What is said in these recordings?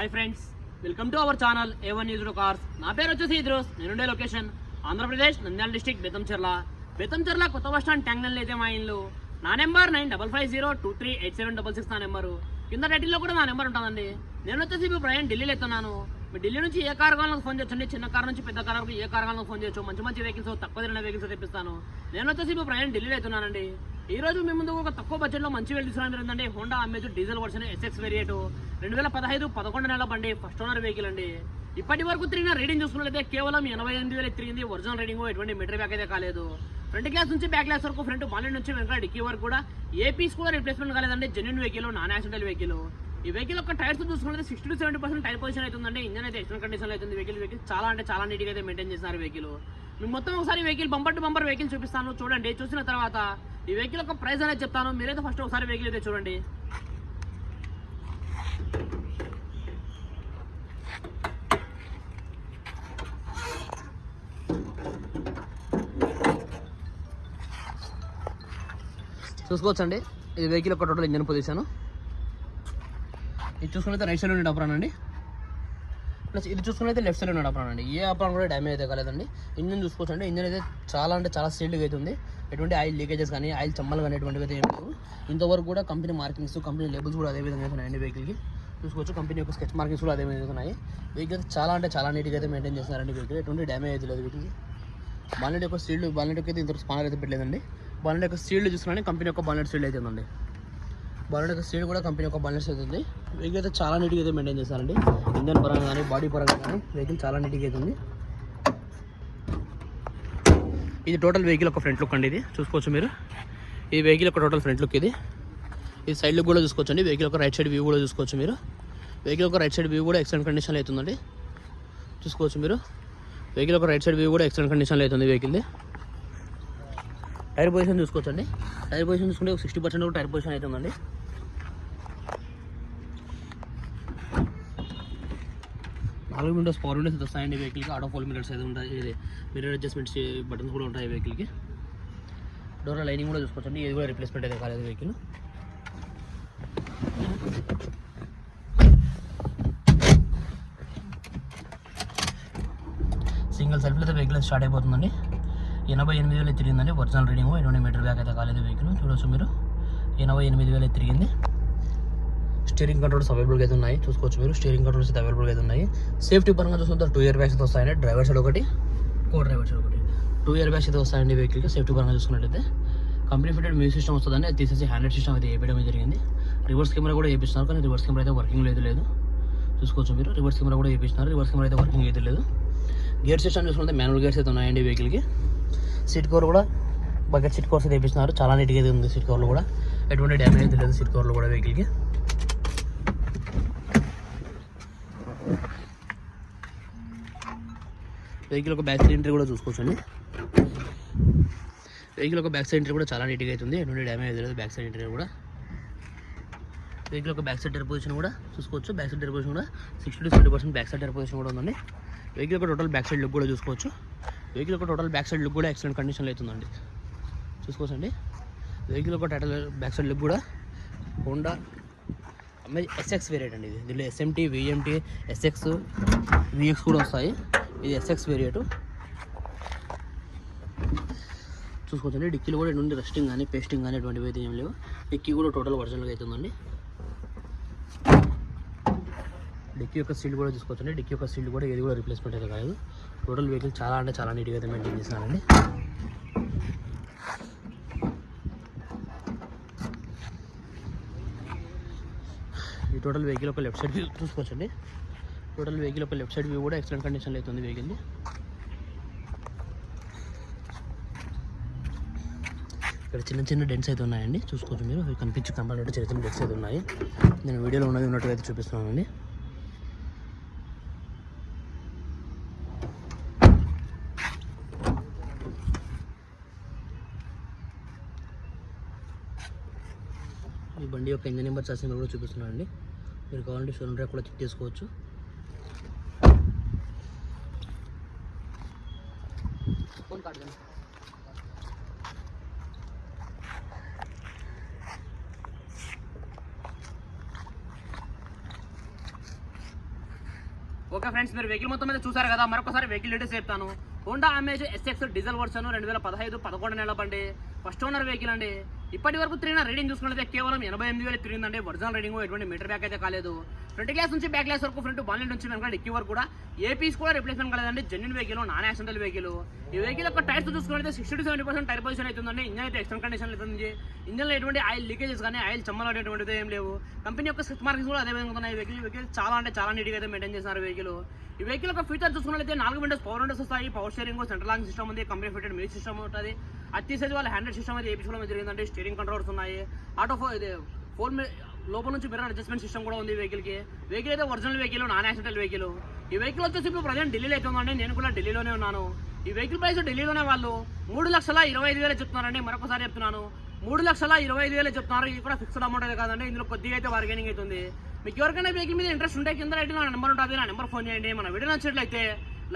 Hi friends welcome to our channel A one news cars నా పేరు వచ్చేసి ఇద్రోస్. నేనుండే లొకేషన్ ఆంధ్రప్రదేశ్ నంద్యాల డిస్టిక్ బెతంచెర్ల బెతంచెర్ల కొత్త బస్ స్టాండ్ ట్యాంగ్నల్ అయితే మా ఇల్లు. నా number nine double five zero two three eight seven double six నా నెంబరు కింద టైటిల్లో కూడా నా నెంబర్ ఉంటుందండి. నేను వచ్చేసి ఇప్పుడు ప్రయాణం ఢిల్లీలో ఎత్తున్నాను. మీ ఢిల్లీ నుంచి ఏ కార్ ఫోన్ చేయొచ్చండి. చిన్న కార్ నుంచి పెద్ద కార్ వరకు ఏ కార్ ఫోన్ చేయొచ్చు. మంచి మంచి వెహికల్స్ తక్కువ తిరిగిన వెహికల్స్ తెప్పిస్తాను. నేను వచ్చేసి ఇప్పుడు ప్రయాణం ఢిల్లీలో ఎత్తున్నానండి. ఈ రోజు మీ ముందు ఒక తక్కువ బడ్జెట్లో మంచి వెల్ తీసుకురావడం ఏంటంటే Honda Amaze diesel version SX variant రెండు వేల పదహైదు పదకొండు నెలల బండి ఫస్ట్ ఓనర్ వెహికల్ అండి. ఇప్పటి వరకు తిరిగిన రీడింగ్ చూసుకున్నట్లయితే కేవలం ఎనభై ఎనిమిది వేలు తిరిగింది. ఒరిజినల్ రీడింగ్ ఎటువంటి మీటర్ బ్యాక్ అయితే కాలేదు. ఫ్రంట్ గ్లాస్ నుంచి బ్యాక్ గ్లాస్ వరకు ఫ్రంట్ బాలెండ్ నుంచి వెనక డిక్కీ వరకు కూడా ఏ పీస్ కూడా రిప్లేస్మెంట్ కాలేదండి. Genuine vehicle non accidental vehicle ఈ వెహికల్ యొక్క టైర్స్ చూసుకుంటే sixty to seventy percent tyre position అవుతుందంటే ఇంజన్ అయితే ఎక్స్టర్నల్ కండిషన్ అవుతుంది. వెహికల్ వెహికల్ చాలా అంటే చాలా నీట్గా అయితే మెయింటైన్ చేస్తున్నారు వెహికల్ మీకు మొత్తం ఒకసారి vehicle bumper to bumper vehicle చూపిస్తాను. చూడండి చూసిన తర్వాత ఈ వెహికల్ యొక్క ప్రైస్ అనేది చెప్తాను. మీరైతే ఫస్ట్ ఒకసారి వెహికల్ అయితే చూడండి. చూసుకోవచ్చండి. ఇది వెహికల్ యొక్క టోటల్ ఇంజన్ పొజిషన్ ఇది చూసుకున్నైతే రైట్ సైడ్ ఉండే అప్రాన్ అండి. ప్లస్ ఇది చూసుకున్నైతే లెఫ్ట్ సైడ్ ఉండే అప్రాన్ అండి. ఏ అప్రాన్ కూడా డ్యామేజ్ అయితే కాలేదండి. ఇంజన్ చూసుకోవచ్చు అండి. ఇంజన్ అయితే చాలా అంటే చాలా సీల్డ్గా అవుతుంది ఎటువంటి ఆయిల్ లీకేజెస్ కానీ ఆయిల్ చమ్మలు కానీ ఎటువంటివి అయితే ఏం లేవు. ఇంతవరకు కూడా కంపెనీ మార్కింగ్స్ కంపెనీ లేబుల్స్ కూడా అదే విధంగా ఉన్నాయండి వెహికల్కి చూసుకోవచ్చు కంపెనీ యొక్క స్కెచ్ మార్కింగ్స్ కూడా అదే విధంగా ఉన్నాయి. వెహికల్ అయితే చాలా అంటే చాలా నీట్గా అయితే మెయింటైన్ చేస్తున్నారండి వెహికల్ ఎటువంటి డ్యామేజ్ అయితే లేదు వీటికి. బాలెట్ యొక్క సీల్డ్ బాలెట్ అయితే ఇంత స్పానర్ అయితే పెట్టలేదండి. బాలెట్ యొక్క సీల్డ్ చూసుకున్నాను కంపెనీ యొక్క బాలెట్ సీల్డ్ అయితే ఉందండి. బాలెట్ యొక్క కూడా కంపెనీ యొక్క బాలెట్స్ అయితే ఉంది వెహికల్ అయితే చాలా నీట్గా అయితే మెయింటైన్ చేస్తారండి ఇంజన్ పరంగా కానీ బాడీ పరంగా కానీ వెహికల్ చాలా నీట్గా అవుతుంది. ఇది టోటల్ వెహికల్ ఒక ఫ్రంట్ లుక్ అండి ఇది. చూసుకోవచ్చు మీరు. ఈ వెహికల్ ఒక టోటల్ ఫ్రంట్ లుక్ ఇది. ఈ సైడ్ లుక్ కూడా చూసుకోవచ్చు అండి వెహికల్ ఒక రైట్ సైడ్ వ్యూ కూడా చూసుకోవచ్చు మీరు. వెహికల్ ఒక రైట్ సైడ్ వ్యూ కూడా ఎక్సలెంట్ కండిషన్లో అవుతుందండి. చూసుకోవచ్చు మీరు. వెహికల్ ఒక రైట్ సైడ్ వ్యూ కూడా ఎక్సలెంట్ కండిషన్లో అవుతుంది వెహికల్ది టైర్ పొజిషన్ చూసుకోవచ్చండి. టైర్ పొజిషన్ చూసుకుంటే ఒక సిక్స్టీ పర్సెంట్ టైర్ పొజిషన్ అవుతుందండి. నాలుగు విండోస్ పవర్ విండోస్ అయితే వస్తాయండి వెహికల్కి ఆటో ఫోల్ మిరర్స్ అయితే ఉంటాయి ఇది అడ్జస్ట్మెంట్స్ బటన్స్ కూడా ఉంటాయి వెహికల్కి డోర్ లైనింగ్ కూడా చూసుకోవచ్చండి. ఇది కూడా రిప్లేస్మెంట్ అయితే కాలేదు వెహికల్ సింగిల్ సెల్ఫ్లో అయితే వెహికల్ స్టార్ట్ అయిపోతుందండి. ఎనభై ఎనిమిది వేలు తిరిగిందండి. ఒరిజినల్ రీడింగ్ ఎటువంటి మీటర్ బ్యాక్ అయితే కాలేదు వెహికల్ చూడొచ్చు మీరు. ఎనభై ఎనిమిది వేలు తిరిగింది. స్టీరింగ్ కంట్రోల్స్ అవైలబుల్గా అయితే ఉన్నాయి. చూసుకోవచ్చు మీరు. స్టీరింగ్ కంట్రోల్స్ అయితే అవైలబుల్గా అయితే ఉన్నాయి. సేఫ్టీ పరంగా చూసుకుంటే టూ ఇయర్ బ్యాగ్స్ అయితే వస్తాయండి. డ్రైవర్ సైడ్ ఒకటి కో డ్రైవర్ సైడ్ ఒకటి. టూ ఇయర్ బ్యాగ్స్ అయితే వస్తాయండి వెహికల్కి సేఫ్టీ పరంగా చూసుకున్నట్లయితే. కంపెనీ ఫిటెడ్ మ్యూజిక్ సిస్టమ్ వస్తుందండి. అది తీసేసి హ్యాండ్రెడ్ సిస్టమ్ అయితే వేయడం జరిగింది. రివర్స్ కెమెరా కూడా వేపిస్తున్నారు. కానీ రివర్స్ కెమెరా అయితే వర్కింగ్ లేదు లేదు. చూసుకోవచ్చు మీరు. రివర్స్ కెమెరా కూడా వేపిస్తున్నారు. రివర్స్ కెమెరా అయితే వర్కింగ్ అయితే లేదు. గేర్ సిస్టమ్ చూసుకుంటే మాన్యువల్ గేర్స్ అయితే ఉన్నాయండి వెహికల్కి సీట్ కవర్ కూడా బకెట్ సీట్ కవర్స్ అయితే వేపిస్తున్నారు. చాలా నీట్గా అయితే ఉంది సీట్ కవర్లు కూడా. ఎటువంటి డ్యామేజ్ అయితే లేదు సీట్ కవర్లు కూడా వెహికల్కి వెహికల్ ఒక బ్యాక్ సైడ్ ఎంట్రీ కూడా చూసుకోవచ్చండి. వెహికల్ ఒక బ్యాక్ సైడ్ ఎంట్రీ కూడా చాలా నీట్గా అవుతుంది. ఎటువంటి డ్యామేజ్ లేదు బ్యాక్ సైడ్ ఎంట్రీ కూడా. వెహికల్ ఒక బ్యాక్ సైడ్ టైర్ పొజిషన్ కూడా చూసుకోవచ్చు. బ్యాక్ సైడ్ టైర్ పొజిషన్ కూడా sixty to seventy percent back side tyre position కూడా ఉందండి. వెహికల్ ఒక టోటల్ బ్యాక్ సైడ్ లుక్ కూడా చూసుకోవచ్చు. వెహికల్ ఒక టోటల్ బ్యాక్ సైడ్ లుక్ కూడా ఎక్సలెంట్ కండిషన్లో అవుతుందండి. చూసుకోవచ్చండి. వెహికల్ ఒక టోటల్ బ్యాక్ సైడ్ లుక్ కూడా హోండా ఎస్ఎక్స్ వేరియట్ అండి ఇది. దీనిలో ఎస్ఎంటీ విఎంటీ ఎస్ఎక్స్ విఎక్స్ కూడా వస్తాయి. ఇది ఎస్ఎక్స్ వేరియట్. చూసుకోవచ్చండి. డిక్కీలు కూడా ఎటువంటి రెస్టింగ్ కానీ పేస్టింగ్ కానీ ఎటువంటివి అయితే ఏం లేవు. డిక్కీ కూడా టోటల్ ఒరిజినల్గా అవుతుందండి డిక్కీ యొక్క సీల్ కూడా చూసుకోవచ్చండి. డిక్కీ యొక్క సీల్ కూడా ఏది కూడా రిప్లేస్మెంట్ అయితే కాదు టోటల్ వెహికల్ చాలా అంటే చాలా నీట్గా అయితే మెయింటైన్ చేసినానండి ఈ టోటల్ వెహికల్ ఒక లెఫ్ట్ సైడ్ చూసుకోవచ్చండి. టోటల్ వెహికల్ ఒక లెఫ్ట్ సైడ్ వ్యూ కూడా ఎక్సలెంట్ కండిషన్లో అవుతుంది వెహికల్ది ఇక్కడ చిన్న చిన్న డెన్స్ అయితే ఉన్నాయండి. చూసుకోవచ్చు మీరు. అవి కనిపించి కనపడినట్టు చిన్న చిన్న డెన్స్ అయితే ఉన్నాయి. నేను వీడియోలో ఉన్నది ఉన్నట్టుగా అయితే చూపిస్తున్నానండి. ఈ బండి యొక్క ఇంజన్ నెంబర్ చార్జ్ కూడా చూపిస్తున్నానండి. మీరు కావాలంటే షోరూమ్ డ్రైవ్ కూడా చెక్ చేసుకోవచ్చు. फोन काट देना ఓకే ఫ్రెండ్స్ మీరు వెహికల్ మొత్తం మీద చూసారు కదా మరొకసారి వెహికల్ డీటెయిల్స్ చెప్తాను. Honda Amaze SX diesel version రెండు వేల పదహైదు పదకొండు నెలల బండి. ఫస్ట్ ఓనర్ వెహికల్ అండి. ఇప్పటి వరకు తిరిగిన రీడింగ్ చూసుకుంటే కేవలం ఎనభై ఎనిమిది వేలు తిరిగిందండి. ఒరిజినల్ రీడింగ్ ఎటువంటి మీటర్ బ్యాక్ అయితే కాలేదు. ఫ్రంట్ గ్లాస్ నుంచి బ్యాక్ గ్లాస్ వరకు ఫ్రంట్ బాన్లెట్ నుంచి వెనక డిక్కీ వరకు కూడా ఏ పీస్ కూడా రిప్లేస్మెంట్ కాలేదండి. Genuine vehicle non accidental vehicle ఈ వెహికల్ యొక్క టైర్స్ చూసుకుంటే sixty to seventy percent tyre position అవుతుందండి ఇంజన్ అయితే ఎక్స్టర్నల్ కండిషన్ అవుతుంది ఇంజన్లో ఎటువంటి ఆయిల్ లీకేజెస్ కానీ ఆయిల్ చమ్మలు అనేటువంటిది ఏం లేవు. కంపెనీ యొక్క సిక్స్ మార్కింగ్స్ కూడా అదే విధంగా ఉన్నాయి. వెహికల్ వెహికల్ చాలా అంటే చాలా నీట్గా అయితే మెయింటైన్ చేస్తున్నారు వెహికల్ ఈ వెహికల్ యొక్క ఫీచర్ చూసుకున్నట్లయితే నాలుగు విండోస్ పవర్ విండోస్ వస్తాయి. Power steering central lock system ఉంది. కంపెనీ ఫిటెడ్ మ్యూజిక్ సిస్టమ్ ఉంటుంది. అది తీసేసి వాళ్ళ హ్యాండ్రెడ్ సిస్టమ్ అయితే ఏపీసుకోవడం జరిగిందంటే స్టీరింగ్ కంట్రోల్స్ ఉన్నాయి. ఆటో ఫో ఇది ఫోన్ లోపల నుంచి మిర్రర్ అడ్జస్ట్మెంట్ సిస్టమ్ కూడా ఉంది వెహికల్కి వెహికల్ అయితే original vehicle non accidental vehicle ఈ వెహికల్ వచ్చేసి ఇప్పుడు ప్రజెంట్ ఢిల్లీలో అయితే ఉందండి. నేను కూడా ఢిల్లీలోనే ఉన్నాను. ఈ వెహికల్ ప్రైస్ ఢిల్లీలోనే వాళ్ళు మూడు లక్షల ఇరవై ఐదు వేలు చెప్తున్నారండి. మరొకసారి చెప్తున్నాను. మూడు లక్షల ఇరవై ఐదు వేలు చెప్తున్నారు. ఇది కూడా ఫిక్స్డ్ అమౌంట్ అయితే కాదండి. ఇందులో కొద్దిగా అయితే బార్గెనింగ్ అవుతుంది మీకు ఎవరికైనా వెహికల్ మీద ఇంట్రెస్ట్ ఉంటే కింద రైట్ నా నెంబర్ ఉంటుంది. నా నెంబర్ ఫోన్ చేయండి. మన వీడియో నచ్చినట్లయితే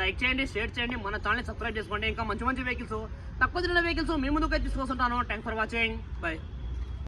లైక్ చేయండి షేర్ చేయండి మన ఛానల్ సబ్స్క్రైబ్ చేసుకోండి. ఇంకా మంచి మంచి వెహికల్స్ తక్కువ తిరిగిన వెహికల్స్ మీ ముందుకు తీసుకొస్తుంటాను. Thanks for watching bye